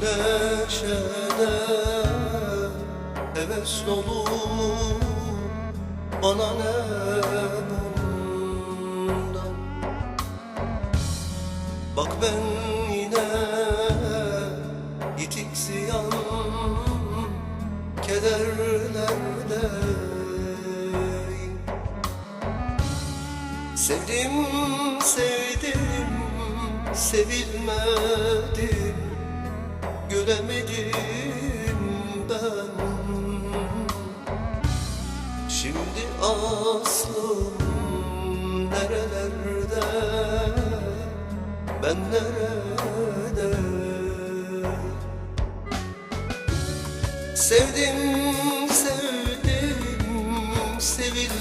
güneşe heves dolu. Bana ne bundan? Bak ben yine yitik ziyan kederlerde. Sevdim sevdim sevilmedim. Göremedim ben. Şimdi aslım nerelerde Ben nerede? Sevdim, sevdim, sevilmedim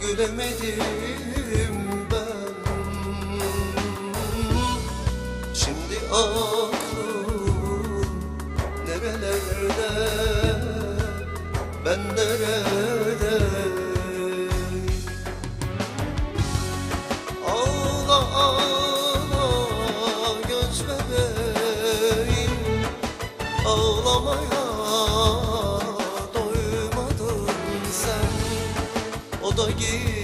Göremedim aklım nerelerde Ben nerede Ağla ağla göz bebeğim. Ağlamaya doymadın sen. O da gitsin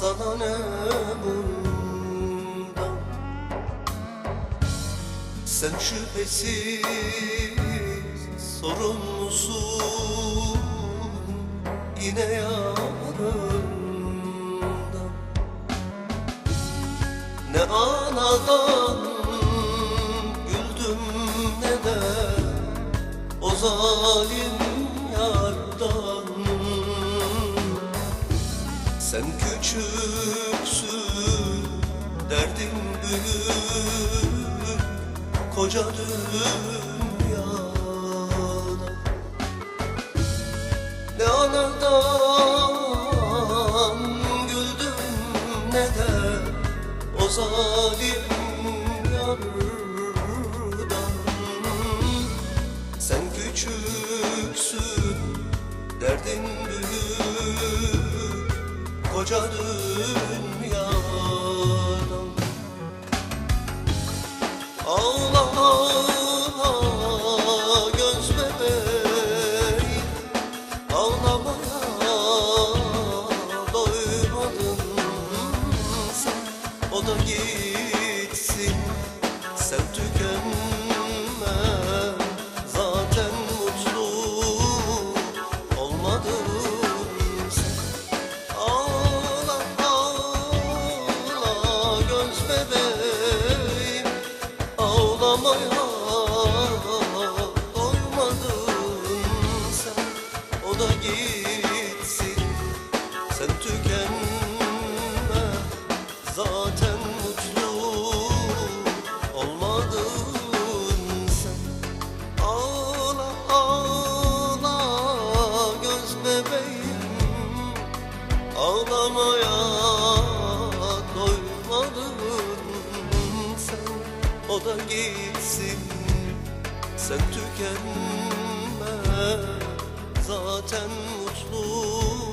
Sana ne bundan? Sen şüphesiz sorumlusun Yine yarından Ne anadan güldüm ne de o zalim yardan Sen küçüksün derdin büyük koca dünyada Ne anadan güldüm ne de o zalim yardan Sen küçüksün derdin büyük koca Ağlamaya doymadın sen. O da gitsin sen tükenme. Zaten mutlu